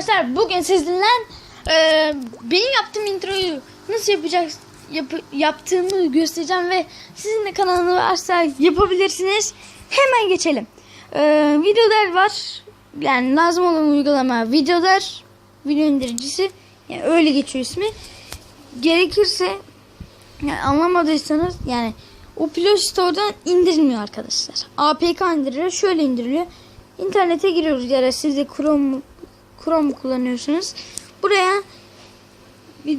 arkadaşlar bugün sizinle e, benim yaptığım introyu nasıl yapacak yap- yaptığımı göstereceğim ve sizin de kanalını varsa yapabilirsiniz. Hemen geçelim. E, videolar var. Yani lazım olan uygulama videolar, video indiricisi. Yani öyle geçiyor ismi. Gerekirse yani anlamadıysanız yani o Play Store'dan indirilmiyor arkadaşlar. APK indiriliyor. Şöyle indiriliyor. İnternete giriyoruz ya da siz Chrome Chrome kullanıyorsunuz. Buraya vi-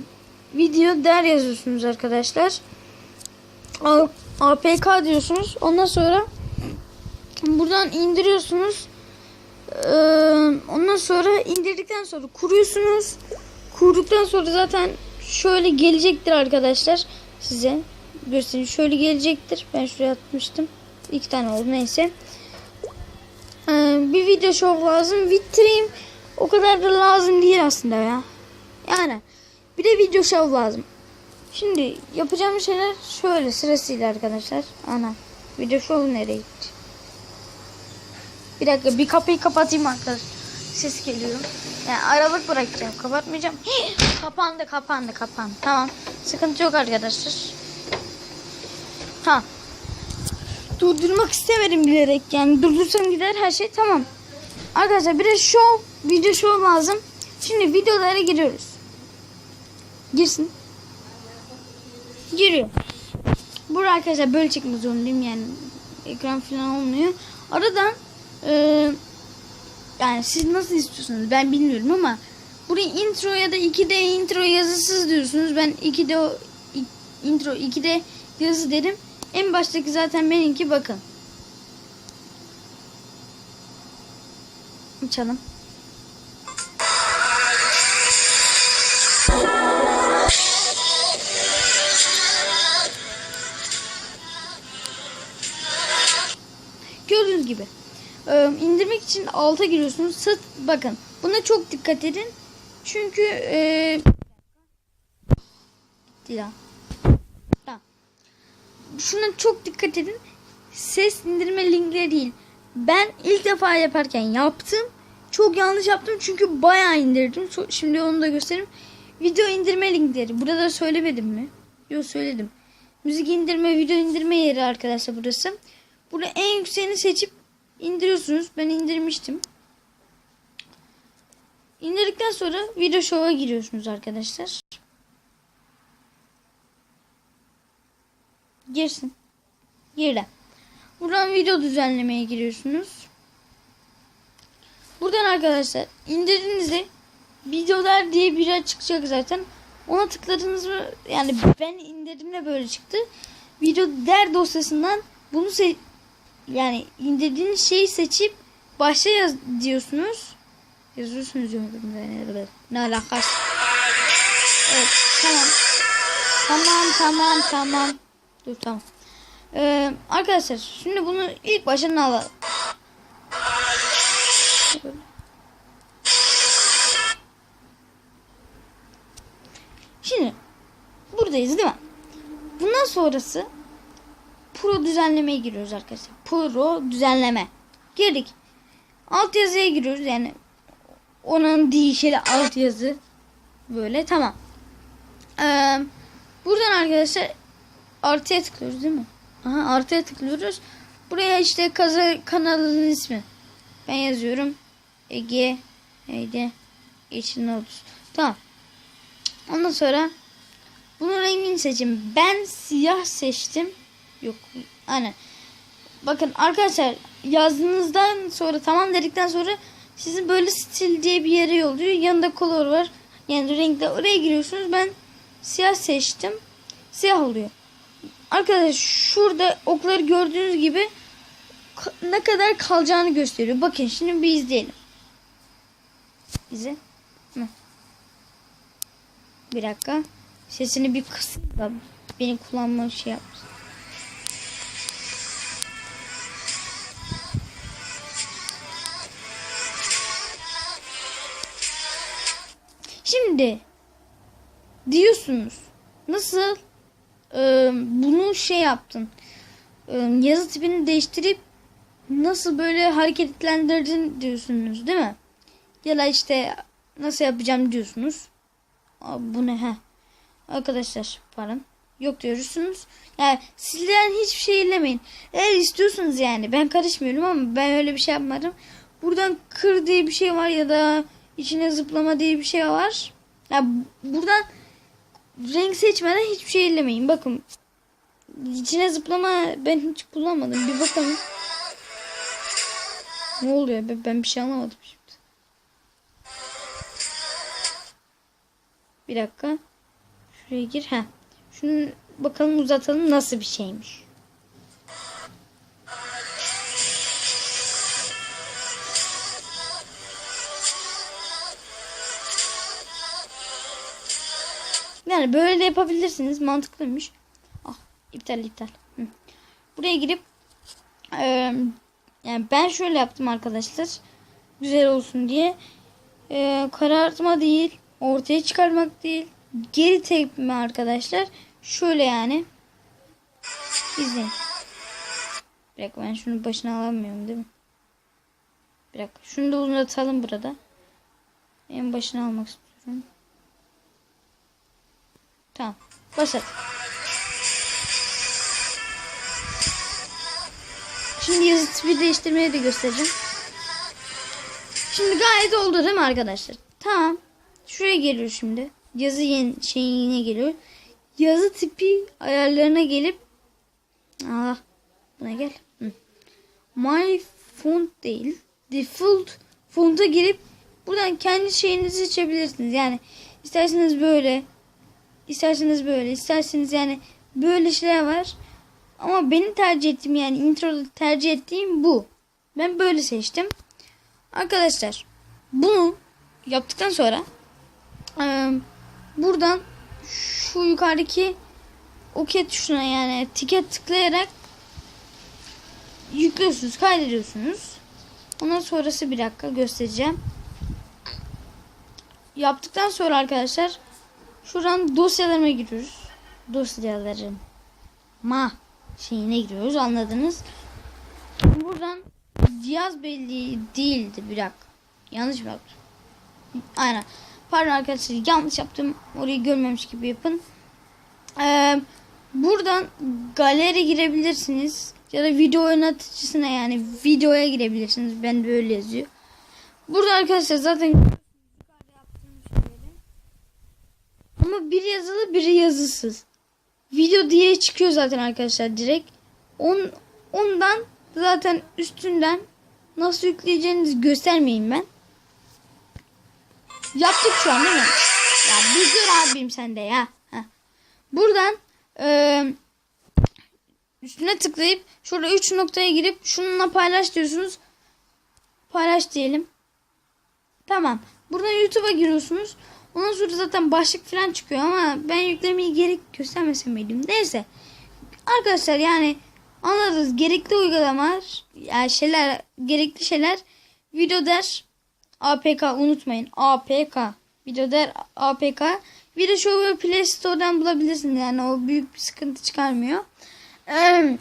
video der yazıyorsunuz arkadaşlar. APK diyorsunuz. Ondan sonra buradan indiriyorsunuz. Ee, ondan sonra indirdikten sonra kuruyorsunuz. Kurduktan sonra zaten şöyle gelecektir arkadaşlar size. Göstereyim. Şöyle gelecektir. Ben şuraya atmıştım. İki tane oldu neyse. Ee, bir video show lazım. Bitireyim. O kadar da lazım değil aslında ya. Yani bir de video show lazım. Şimdi yapacağım şeyler şöyle sırasıyla arkadaşlar. Ana video show nereye gitti? Bir dakika bir kapıyı kapatayım arkadaşlar. Ses geliyor. Yani aralık bırakacağım. Kapatmayacağım. Kapandı kapandı kapandı. Tamam. Sıkıntı yok arkadaşlar. Tamam. Durdurmak istemedim bilerek. Yani durdursam gider her şey tamam. Arkadaşlar bir de show, video show lazım. Şimdi videolara giriyoruz. Girsin. Giriyor. Burada arkadaşlar böyle çekmek zorundayım yani ekran falan olmuyor. Aradan eee yani siz nasıl istiyorsunuz ben bilmiyorum ama buraya intro ya da 2D intro yazısız diyorsunuz. Ben 2D o i- intro 2D yazı dedim. En baştaki zaten benimki bakın. Açalım. Gördüğünüz gibi. Ee, indirmek için alta giriyorsunuz. Sat, bakın buna çok dikkat edin. Çünkü ee, Dila. Tamam. Şuna çok dikkat edin. Ses indirme linkleri değil. Ben ilk defa yaparken yaptım. Çok yanlış yaptım çünkü bayağı indirdim. Şimdi onu da göstereyim. Video indirme linkleri. Burada söylemedim mi? Yok söyledim. Müzik indirme, video indirme yeri arkadaşlar burası. Burada en yükseğini seçip indiriyorsunuz. Ben indirmiştim. İndirdikten sonra video show'a giriyorsunuz arkadaşlar. Girsin. Girdi. Buradan video düzenlemeye giriyorsunuz. Buradan arkadaşlar indirdiğinizde videolar diye biri çıkacak zaten. Ona tıkladınız mı? Yani ben indirdiğimde böyle çıktı. Video der dosyasından bunu yani indirdiğiniz şeyi seçip başla yaz diyorsunuz. Yazıyorsunuz ben. Ne alakası? Evet tamam. Tamam tamam tamam. Dur tamam. Ee, arkadaşlar şimdi bunu ilk başından alalım. Şimdi buradayız değil mi? Bundan sonrası Pro düzenlemeye giriyoruz arkadaşlar. Pro düzenleme. Girdik. Alt yazıya giriyoruz yani onun değişeli alt yazı böyle tamam. Ee, buradan arkadaşlar artıya tıklıyoruz değil mi? Aha artıya tıklıyoruz. Buraya işte kaza kanalının ismi. Ben yazıyorum. Ege Ege Geçin Notus. Tamam. Ondan sonra bunun rengini seçin. Ben siyah seçtim. Yok. Aynen. Bakın arkadaşlar yazdığınızdan sonra tamam dedikten sonra sizin böyle stil diye bir yere yolluyor. Yanında color var. Yani renkte oraya giriyorsunuz. Ben siyah seçtim. Siyah oluyor. Arkadaşlar şurada okları gördüğünüz gibi ne kadar kalacağını gösteriyor. Bakın şimdi bir izleyelim. İzle. Hı. Bir dakika. Sesini bir kısın da beni kullanma şey yapsın. Şimdi diyorsunuz nasıl e, bunu şey yaptın e, yazı tipini değiştirip nasıl böyle hareketlendirdin diyorsunuz değil mi? Ya da işte nasıl yapacağım diyorsunuz. Aa, bu ne ha? Arkadaşlar pardon. Yok diyorsunuz. Yani sizden hiçbir şey ellemeyin. Eğer istiyorsunuz yani ben karışmıyorum ama ben öyle bir şey yapmadım. Buradan kır diye bir şey var ya da içine zıplama diye bir şey var. Ya buradan renk seçmeden hiçbir şey ellemeyin. Bakın içine zıplama ben hiç kullanmadım. Bir bakalım. Ne oluyor be? Ben bir şey anlamadım şimdi. Bir dakika. Şuraya gir. Ha. Şunu bakalım uzatalım nasıl bir şeymiş. Yani böyle de yapabilirsiniz. Mantıklıymış. Ah iptal iptal. Hı. Buraya girip eee, yani ben şöyle yaptım arkadaşlar. Güzel olsun diye. Eee, karartma değil. Ortaya çıkarmak değil. Geri tepme arkadaşlar. Şöyle yani. İzleyin. Bir dakika ben şunu başına alamıyorum değil mi? Bir dakika. Şunu da uzatalım burada. En başına almak istiyorum. Tamam. Başlat. Şimdi yazı tipi değiştirmeyi de göstereceğim. Şimdi gayet oldu değil mi arkadaşlar? Tamam. Şuraya geliyor şimdi. Yazı yeni şeyine geliyor. Yazı tipi ayarlarına gelip Allah buna gel. Hı. My font değil. Default font'a girip buradan kendi şeyinizi seçebilirsiniz. Yani isterseniz böyle isterseniz böyle isterseniz yani böyle şeyler var. Ama benim tercih ettiğim yani introda tercih ettiğim bu. Ben böyle seçtim. Arkadaşlar bunu yaptıktan sonra eee, buradan şu yukarıdaki OK tuşuna yani tike tıklayarak yüklüyorsunuz, kaydediyorsunuz. Ondan sonrası bir dakika göstereceğim. Yaptıktan sonra arkadaşlar şuradan dosyalarıma giriyoruz. Dosyalarım ma şeyine giriyoruz anladınız. Buradan cihaz belli değildi bir dakika. Yanlış mı yaptım? Aynen. Pardon arkadaşlar yanlış yaptım. Orayı görmemiş gibi yapın. Ee, buradan galeri girebilirsiniz. Ya da video oynatıcısına yani videoya girebilirsiniz. Ben de öyle yazıyor. Burada arkadaşlar zaten ama biri yazılı biri yazısız. Video diye çıkıyor zaten arkadaşlar direkt. On, ondan zaten üstünden nasıl yükleyeceğinizi göstermeyin ben. Yaptık şu an değil mi? Ya bir abim sen de ya. Heh. Buradan eee, üstüne tıklayıp şurada 3 noktaya girip şununla paylaş diyorsunuz. Paylaş diyelim. Tamam. Buradan YouTube'a giriyorsunuz. Ondan sonra zaten başlık falan çıkıyor ama ben yüklemeyi gerek göstermesem miydim? Neyse. Arkadaşlar yani anladınız gerekli uygulamalar yani şeyler gerekli şeyler video der APK unutmayın APK video der APK video Show'u Play Store'dan bulabilirsiniz yani o büyük bir sıkıntı çıkarmıyor. Ee,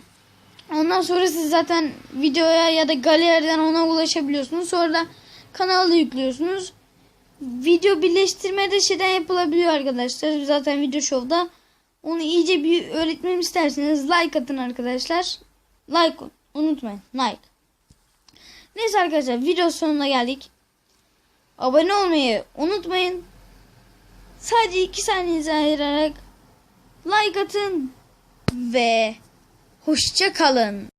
ondan sonra siz zaten videoya ya da galeriden ona ulaşabiliyorsunuz. Sonra da kanalda yüklüyorsunuz. Video birleştirme de şeyden yapılabiliyor arkadaşlar. Zaten video şovda. Onu iyice bir öğretmem isterseniz like atın arkadaşlar. Like unutmayın. Like. Neyse arkadaşlar video sonuna geldik. Abone olmayı unutmayın. Sadece 2 saniyenizi ayırarak like atın ve hoşça kalın.